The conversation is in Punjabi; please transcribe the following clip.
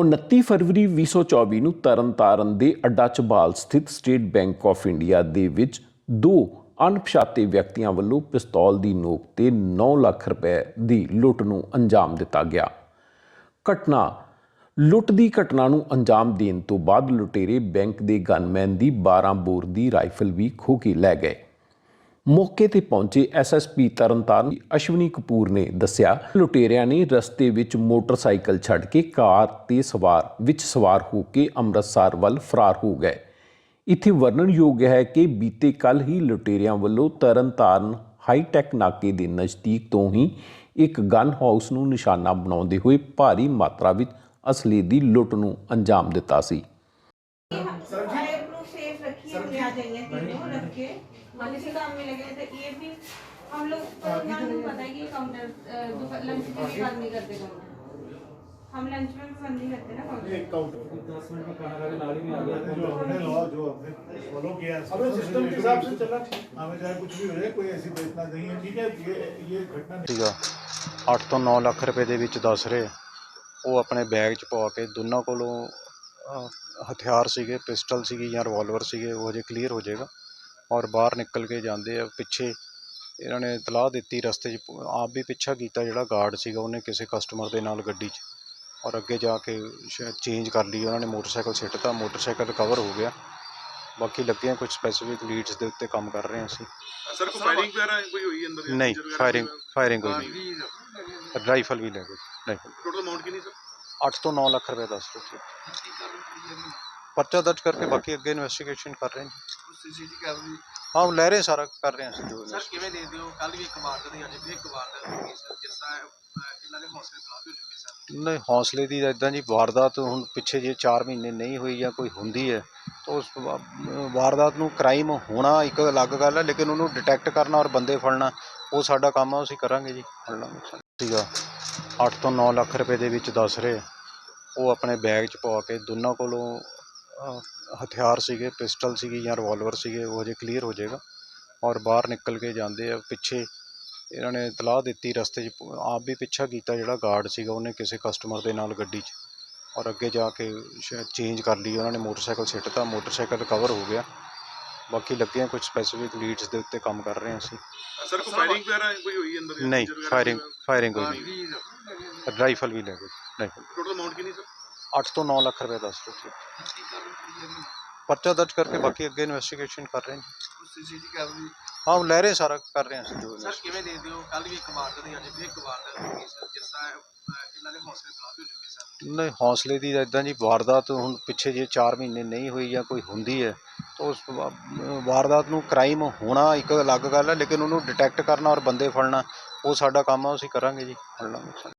29 ਫਰਵਰੀ 2024 ਨੂੰ ਤਰਨਤਾਰਨ ਦੇ ਅੱਡਾ ਚਬਾਲ ਸਥਿਤ ਸਟੇਟ ਬੈਂਕ ਆਫ ਇੰਡੀਆ ਦੇ ਵਿੱਚ ਦੋ ਅਣਪਛਾਤੇ ਵਿਅਕਤੀਆਂ ਵੱਲੋਂ ਪਿਸਤੌਲ ਦੀ ਨੋਕ ਤੇ 9 ਲੱਖ ਰੁਪਏ ਦੀ ਲੁੱਟ ਨੂੰ ਅੰਜਾਮ ਦਿੱਤਾ ਗਿਆ। ਘਟਨਾ, ਲੁੱਟ ਦੀ ਘਟਨਾ ਨੂੰ ਅੰਜਾਮ ਦੇਣ ਤੋਂ ਬਾਅਦ ਲੁਟੇਰੇ ਬੈਂਕ ਦੇ ਗਨਮੈਨ ਦੀ 12 ਬੋਰ ਦੀ ਰਾਈਫਲ ਵੀ ਖੋਹ ਕੇ ਲੈ ਗਏ। ਮੌਕੇ ਤੇ ਪਹੁੰਚੇ ਐਸਐਸਪੀ ਤਰਨਤਾਰਨ ਅਸ਼ਵਨੀ ਕਪੂਰ ਨੇ ਦੱਸਿਆ, ਲੁਟੇਰਿਆਂ ਨੇ ਰਸਤੇ ਵਿੱਚ ਮੋਟਰਸਾਈਕਲ ਛੱਡ ਕੇ ਕਾਰ ਤੇ ਸਵਾਰ, ਵਿੱਚ ਸਵਾਰ ਹੋ ਕੇ ਅੰਮ੍ਰਿਤਸਰ ਵੱਲ ਫਰਾਰ ਹੋ ਗਏ। ਇੱਥੇ ਵਰਣਨਯੋਗ ਹੈ ਕਿ ਬੀਤੇ ਕੱਲ ਹੀ ਲੁਟੇਰਿਆਂ ਵੱਲੋਂ ਤਰਨਤਾਰਨ ਹਾਈਟੈਕ ਨਾਕੇ ਦੇ ਨਜ਼ਦੀਕ ਤੋਂ ਹੀ ਇੱਕ ਗਨ ਹਾਊਸ ਨੂੰ ਨਿਸ਼ਾਨਾ ਬਣਾਉਂਦੇ ਹੋਏ ਭਾਰੀ ਮਾਤਰਾ ਵਿੱਚ ਅਸਲੀ ਦੀ ਲੁੱਟ ਨੂੰ ਅੰਜਾਮ ਦਿੱਤਾ ਸੀ। हर एक लोग सेफ रखिए अपने आ जाइए तीनों रख के हम इसी काम में लगे थे ये भी हम लोग को यहाँ नहीं पता है कि काउंटर लंच पे भी बंद नहीं करते काउंटर हम लंच में भी बंद नहीं करते ना काउंटर एक काउंटर दस मिनट में खाना खा के नाली में आ गया जो हमने लॉ जो हमने फॉलो किया है अपने सिस्टम के हिसाब से चलना ठीक हमें चाहे कुछ भी हो जाए कोई ऐसी बेचना नहीं है ठीक है ये ये घटना नहीं ਸੀਗਾ 8 ਤੋਂ 9 ਲੱਖ ਰੁਪਏ ਦੇ ਵਿੱਚ ਦੱਸ ਰਹੇ ਉਹ ਆਪਣੇ ਬੈਗ 'ਚ ਪਵਾ ਕੇ ਦੋਨਾਂ ਕੋਲੋਂ ਅਹ, ਹਥਿਆਰ ਸੀਗੇ ਪਿਸਟਲ ਸੀਗੀ ਜਾਂ ਰਿਵਾਲਵਰ ਸੀਗੇ ਉਹ ਹਜੇ ਕਲੀਅਰ ਹੋ ਜਾਏਗਾ। ਔਰ ਬਾਹਰ ਨਿਕਲ ਕੇ ਜਾਂਦੇ ਆ ਪਿੱਛੇ ਇਹਨਾਂ ਨੇ ਇਤਲਾਹ ਦਿੱਤੀ ਰਸਤੇ 'ਚ ਆਪ ਵੀ ਪਿੱਛਾ ਕੀਤਾ ਜਿਹੜਾ ਗਾਰਡ ਸੀਗਾ ਉਹਨੇ ਕਿਸੇ ਕਸਟਮਰ ਦੇ ਨਾਲ ਗੱਡੀ 'ਚ। ਔਰ ਅੱਗੇ ਜਾ ਕੇ ਚੇਂਜ ਕਰ ਲਈ ਉਹਨਾਂ ਨੇ ਮੋਟਰਸਾਈਕਲ ਸਿੱਟਤਾ ਮੋਟਰਸਾਈਕਲ ਰਿਕਵਰ ਹੋ ਗਿਆ। ਬਾਕੀ ਲੱਗੇ ਆ ਕੁਝ ਸਪੈਸੀਫਿਕ ਲੀਡਸ ਦੇ ਉੱਤੇ ਕੰਮ ਕਰ ਰਹੇ ਹਾਂ ਅਸੀਂ। ਸਰ ਕੋਈ ਫਾਇਰਿੰਗ ਵਗੈਰਾ ਕੋਈ ਹੋਈ ਅੰਦਰ ਨਹੀਂ ਫਾਇਰਿੰਗ? ਫਾਇਰਿੰਗ ਕੋਈ ਨਹੀਂ। ਹਾਂ ਰਾਈਫਲ ਵੀ ਲੈ ਗਏ। ਰਾਈਫਲ ਟੋਟਲ ਅਮਾਉਂਟ ਕਿੰਨੀ ਸਰ 8 ਤੋਂ 9 ਲੱਖ ਰੁਪਏ ਦੱਸ ਰਹੇ ਸੀ। ਪਰਚਾ ਦਰਜ ਕਰਕੇ ਬਾਕੀ ਅੱਗੇ ਇਨਵੈਸਟੀਗੇਸ਼ਨ ਕਰ ਰਹੇ ਨੇ। ਸੀਸੀਟੀ ਕੈਮਰੇ ਹਾਂ ਉਹ ਲੈ ਰਹੇ ਸਾਰਾ ਕਰ ਰਹੇ ਹਾਂ ਅਸੀਂ ਜੋ ਸਰ ਕਿਵੇਂ ਦੇਖਦੇ ਹੋ? ਕੱਲ ਵੀ ਇੱਕ ਵਾਰਦਾਤ ਹੋਈ ਅੱਜ ਵੀ ਇੱਕ ਵਾਰਦਾਤ ਹੋ ਗਈ ਸਰ ਜਿਸ ਤਰ੍ਹਾਂ ਅਹ, ਇਹਨਾਂ ਦੇ ਹੌਸਲੇ ਬੁਲੰਦ ਹੋ ਚੁੱਕੇ ਸਰ। ਨਹੀਂ ਹੌਸਲੇ ਦੀ ਇਦਾਂ ਜੀ ਵਾਰਦਾਤ ਹੁਣ ਪਿੱਛੇ ਜੇ 4 ਮਹੀਨੇ ਨਹੀਂ ਹੋਈ ਜਾਂ ਕੋਈ ਹੁੰਦੀ ਹੈ ਤਾਂ ਉਸ ਵਾਰਦਾਤ ਨੂੰ ਕ੍ਰਾਈਮ ਹੋਣਾ ਇੱਕ ਅਲੱਗ ਗੱਲ ਹੈ ਲੇਕਿਨ ਉਹਨੂੰ ਡਿਟੈਕਟ ਕਰਨਾ ਔਰ ਬੰਦੇ ਫੜਨਾ ਉਹ ਸਾਡਾ ਕੰਮ ਆ ਅਸੀਂ ਕਰਾਂਗੇ ਜੀ ਫੜ ਲਾਂਗੇ। ਸੀਗਾ 8 ਤੋਂ 9 ਲੱਖ ਰੁਪਏ ਦੇ ਵਿੱਚ ਦੱਸ ਰਹੇ ਉਹ ਆਪਣੇ ਬੈਗ 'ਚ ਪਵਾ ਕੇ ਦੋਨਾਂ ਕੋਲੋਂ ਹਥਿਆਰ ਸੀਗੇ ਪਿਸਟਲ ਸੀਗੀ ਜਾਂ ਰਿਵਾਲਵਰ ਸੀਗੇ ਉਹ ਹਜੇ ਕਲੀਅਰ ਹੋ ਜਾਏਗਾ। ਔਰ ਬਾਹਰ ਨਿਕਲ ਕੇ ਜਾਂਦੇ ਆ ਪਿੱਛੇ ਇਹਨਾਂ ਨੇ ਇਤਲਾਹ ਦਿੱਤੀ ਰਸਤੇ 'ਚ ਆਪ ਵੀ ਪਿੱਛਾ ਕੀਤਾ ਜਿਹੜਾ ਗਾਰਡ ਸੀਗਾ ਉਹਨੇ ਕਿਸੇ ਕਸਟਮਰ ਦੇ ਨਾਲ ਗੱਡੀ 'ਚ। ਔਰ ਅੱਗੇ ਜਾ ਕੇ ਚੇਂਜ ਕਰ ਲਈ ਉਹਨਾਂ ਨੇ ਮੋਟਰਸਾਈਕਲ ਸਿੱਟਤਾ ਮੋਟਰਸਾਈਕਲ ਰਿਕਵਰ ਹੋ ਗਿਆ। ਬਾਕੀ ਲੱਗੇ ਆ ਕੁਝ ਸਪੈਸੀਫਿਕ ਲੀਡਸ ਦੇ ਉੱਤੇ ਕੰਮ ਕਰ ਰਹੇ ਹਾਂ ਅਸੀਂ। ਸਰ ਕੋਈ ਫਾਇਰਿੰਗ ਵਗੈਰਾ ਕੋਈ ਹੋਈ ਅੰਦਰ ਨਹੀਂ ਫਾਇਰਿੰਗ? ਫਾਇਰਿੰਗ ਕੋਈ? ਨਹੀਂ। ਰਾਈਫਲ ਵੀ ਲੈ ਗਏ। ਰਾਈਫਲ ਟੋਟਲ ਅਮਾਉਂਟ ਕਿੰਨੀ ਸਰ 8 ਤੋਂ 9 ਲੱਖ ਰੁਪਏ ਦੱਸ ਰਹੇ ਸੀ। ਪਰਚਾ ਦਰਜ ਕਰਕੇ ਬਾਕੀ ਅੱਗੇ ਇਨਵੈਸਟੀਗੇਸ਼ਨ ਕਰ ਰਹੇ ਨੇ। ਸੀਸੀਟੀ ਹਾਂ? ਉਹ ਲੈ ਰਹੇ ਸਾਰਾ ਕਰ ਰਹੇ ਹਾਂ ਅਸੀਂ ਜੋ ਸਰ ਕਿਵੇਂ ਦੇਖਦੇ ਹੋ? ਕੱਲ ਵੀ ਇੱਕ ਵਾਰਦਾਤ ਹੋਈ ਅੱਜ ਵੀ ਇੱਕ ਵਾਰਦਾਤ ਹੋ ਗਈ ਸਰ ਜਿਸ ਤਰ੍ਹਾਂ ਅਹ, ਇਹਨਾਂ ਦੇ ਹੌਸਲੇ ਬੁਲੰਦ ਹੋ ਚੁੱਕੇ ਸਰ। ਨਹੀਂ ਹੌਸਲੇ ਦੀ ਇਦਾਂ ਜੀ ਵਾਰਦਾਤ ਹੁਣ ਪਿੱਛੇ ਜੇ 4 ਮਹੀਨੇ ਨਹੀਂ ਹੋਈ ਜਾਂ ਕੋਈ ਹੁੰਦੀ ਹੈ ਤਾਂ ਉਸ ਵਾਰਦਾਤ ਨੂੰ ਕ੍ਰਾਈਮ ਹੋਣਾ ਇੱਕ ਅਲੱਗ ਗੱਲ ਹੈ ਲੇਕਿਨ ਉਹਨੂੰ ਡਿਟੈਕਟ ਕਰਨਾ ਔਰ ਬੰਦੇ ਫੜਨਾ ਉਹ ਸਾਡਾ ਕੰਮ ਆ ਅਸੀਂ ਕਰਾਂਗੇ ਜੀ ਫੜ ਲਾਂਗੇ